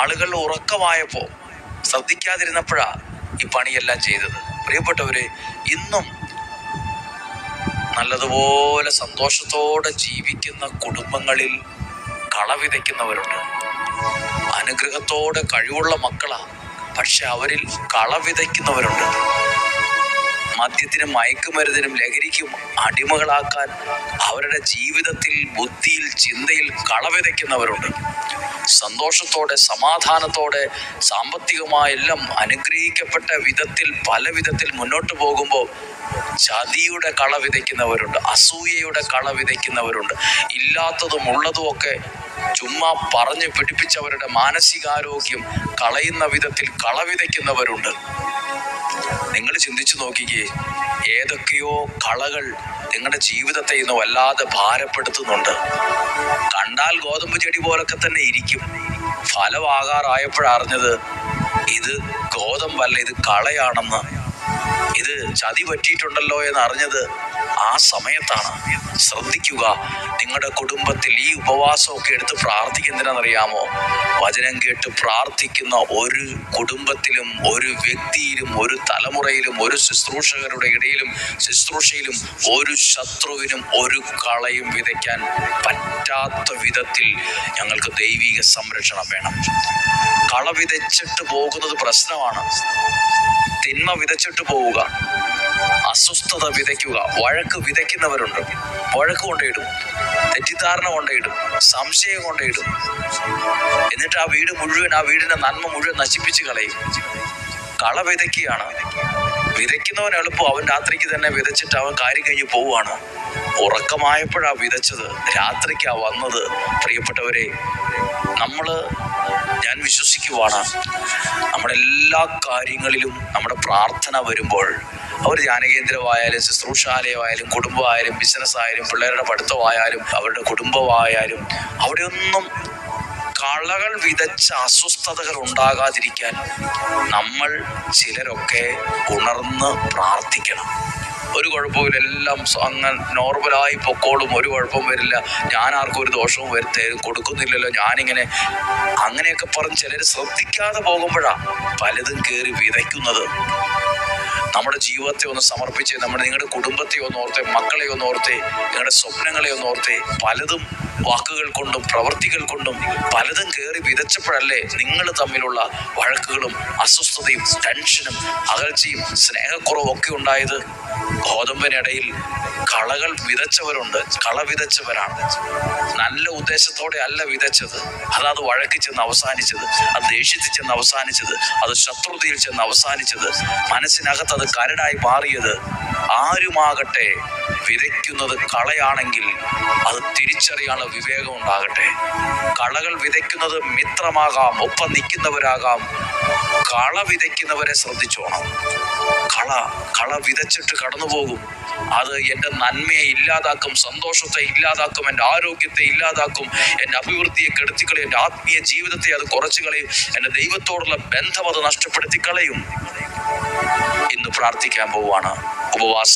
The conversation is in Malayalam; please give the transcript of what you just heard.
ആളുകൾ ഉറക്കമായപ്പോൾ ശ്രദ്ധിക്കാതിരുന്നപ്പോഴാ ഈ പണിയെല്ലാം ചെയ്തത്. പ്രിയപ്പെട്ടവരെ ഇന്നും നല്ലതുപോലെ സന്തോഷത്തോടെ ജീവിക്കുന്ന കുടുംബങ്ങളിൽ കള വിതയ്ക്കുന്നവരുണ്ട് അനുഗ്രഹത്തോടെ കഴിവുള്ള മക്കളാ പക്ഷെ അവരിൽ കള വിതയ്ക്കുന്നവരുണ്ട് മദ്യത്തിനും മയക്കുമരുന്നിനും ലഹരിക്കും അടിമകളാക്കാൻ അവരുടെ ജീവിതത്തിൽ ബുദ്ധിയിൽ ചിന്തയിൽ കളവിതയ്ക്കുന്നവരുണ്ട്. സന്തോഷത്തോടെ സമാധാനത്തോടെ സാമ്പത്തികമായെല്ലാം അനുഗ്രഹിക്കപ്പെട്ട വിധത്തിൽ പല വിധത്തിൽ മുന്നോട്ട് പോകുമ്പോൾ ചതിയുടെ കള വിതയ്ക്കുന്നവരുണ്ട് അസൂയയുടെ കള വിതയ്ക്കുന്നവരുണ്ട്. ഇല്ലാത്തതും ഉള്ളതും ഒക്കെ ചുമ്മാ പറഞ്ഞ് പിടിപ്പിച്ചവരുടെ മാനസികാരോഗ്യം കളയുന്ന വിധത്തിൽ കള വിതയ്ക്കുന്നവരുണ്ട്. നിങ്ങൾ ചിന്തിച്ചു നോക്കിക്കേ ഏതൊക്കെയോ കളകൾ നിങ്ങളുടെ ജീവിതത്തെ ഇന്ന് വല്ലാതെ ഭാരപ്പെടുത്തുന്നുണ്ട്. കണ്ടാൽ ഗോതമ്പ് ചെടി പോലൊക്കെ തന്നെ ഇരിക്കും. ഫലമാകാറായപ്പോഴറിഞ്ഞത് ഇത് ഗോതമ്പല്ല ഇത് കളയാണെന്ന്. ഇത് ചതി പറ്റിയിട്ടുണ്ടല്ലോ എന്ന് അറിഞ്ഞത് ആ സമയത്താണ്. ശ്രദ്ധിക്കുക നിങ്ങളുടെ കുടുംബത്തിൽ ഈ ഉപവാസമൊക്കെ എടുത്ത് പ്രാർത്ഥിക്കുന്നതിനെന്നറിയാമോ? വചനം കേട്ട് പ്രാർത്ഥിക്കുന്ന ഒരു കുടുംബത്തിലും ഒരു വ്യക്തിയിലും ഒരു തലമുറയിലും ഒരു ശുശ്രൂഷകരുടെ ഇടയിലും ശുശ്രൂഷയിലും ഒരു ശത്രുവിനും ഒരു കളയും വിതയ്ക്കാൻ പറ്റാത്ത വിധത്തിൽ ഞങ്ങൾക്ക് ദൈവിക സംരക്ഷണം വേണം. കള വിതച്ചിട്ട് പോകുന്നത് പ്രശ്നമാണ്. തിന്മ വിതച്ചിട്ട് പോവുക. അസ്വസ്ഥത വിതയ്ക്കുക. വഴക്ക് വിതയ്ക്കുന്നവരുണ്ട്. വഴക്ക് കൊണ്ടിടും തെറ്റിദ്ധാരണ കൊണ്ടിടും സംശയം കൊണ്ടിടും എന്നിട്ട് ആ വീട് മുഴുവൻ ആ വീടിന്റെ നന്മ മുഴുവൻ നശിപ്പിച്ച് കളയും. കള വിതയ്ക്കുകയാണ്. വിതയ്ക്കുന്നവൻ എളുപ്പം. അവൻ രാത്രിക്ക് തന്നെ വിതച്ചിട്ട് അവൻ കാര്യം കഴിഞ്ഞ് പോവുകയാണ്. ഉറക്കമായപ്പോഴാ വിതച്ചത്. രാത്രിക്കാ വന്നത്. പ്രിയപ്പെട്ടവരെ നമ്മൾ ഞാൻ വിശ്വസിക്കുവാണ്. നമ്മുടെ എല്ലാ കാര്യങ്ങളിലും നമ്മുടെ പ്രാർത്ഥന വരുമ്പോൾ അവർ ധ്യാനകേന്ദ്രമായാലും ശുശ്രൂഷാലയമായാലും കുടുംബമായാലും ബിസിനസ്സായാലും പിള്ളേരുടെ പഠിത്തമായാലും അവരുടെ കുടുംബമായാലും അവിടെയൊന്നും കളകൾ വിതച്ച അസ്വസ്ഥതകൾ ഉണ്ടാകാതിരിക്കാൻ നമ്മൾ ചിലരൊക്കെ ഉണർന്ന് പ്രാർത്ഥിക്കണം. ഒരു കുഴപ്പമില്ല എല്ലാം അങ്ങ് നോർമലായി പൊക്കോളും. ഒരു കുഴപ്പവും വരില്ല. ഞാൻ ആർക്കും ഒരു ദോഷവും വരുത്തേ കൊടുക്കുന്നില്ലല്ലോ. ഞാനിങ്ങനെ അങ്ങനെയൊക്കെ പറഞ്ഞ് ചിലർ ശ്രദ്ധിക്കാതെ പോകുമ്പോഴാ പലതും കയറി വിതയ്ക്കുന്നത്. നമ്മുടെ ജീവിതത്തെ ഒന്ന് സമർപ്പിച്ച് നമ്മുടെ നിങ്ങളുടെ കുടുംബത്തെ ഒന്ന് ഓർത്തെ മക്കളെ ഒന്ന് ഓർത്തെ നിങ്ങളുടെ സ്വപ്നങ്ങളെ ഒന്ന് ഓർത്തെ പലതും വാക്കുകൾ കൊണ്ടും പ്രവർത്തികൾ കൊണ്ടും പലതും കയറി വിതച്ചപ്പോഴല്ലേ നിങ്ങൾ തമ്മിലുള്ള വഴക്കുകളും അസ്വസ്ഥതയും ടെൻഷനും അകൽച്ചയും സ്നേഹക്കുറവും ഒക്കെ ഉണ്ടായത്? ഗോതമ്പിനിടയിൽ കളകൾ വിതച്ചവരുണ്ട്. കള വിതച്ചവരാണ്. നല്ല ഉദ്ദേശത്തോടെ അല്ല വിതച്ചത്. അതാത് വഴക്കി ചെന്ന് അവസാനിച്ചത്. അത് ദേഷ്യത്തിൽ ചെന്ന് അവസാനിച്ചത്. അത് ശത്രുതയിൽ ചെന്ന് അവസാനിച്ചത്. മനസ്സിനകത്ത് അത് കരടായി മാറിയത് ആരുമാകട്ടെ വിതയ്ക്കുന്നത് കളയാണെങ്കിൽ അത് തിരിച്ചറിയാനുള്ള വിവേകം ഉണ്ടാകട്ടെ. കളകൾ വിതയ്ക്കുന്നത് മിത്രമാകാം ഒപ്പം നിൽക്കുന്നവരാകാം. കള വിതയ്ക്കുന്നവരെ ശ്രദ്ധിച്ചോണം. കള കള വിതച്ചിട്ട് കടന്നു പോകും അത് എന്റെ നന്മയെ ഇല്ലാതാക്കും സന്തോഷത്തെ ഇല്ലാതാക്കും എന്റെ ആരോഗ്യത്തെ ഇല്ലാതാക്കും എന്റെ അഭിവൃദ്ധിയെ കെടുത്തിക്കളയും എന്റെ ആത്മീയ ജീവിതത്തെ അത് കുറച്ചു കളയും എന്റെ ദൈവത്തോടുള്ള ബന്ധം അത് നഷ്ടപ്പെടുത്തി കളയും. ഇന്ന് പ്രാർത്ഥിക്കാൻ പോവാണ് ഉപവാസ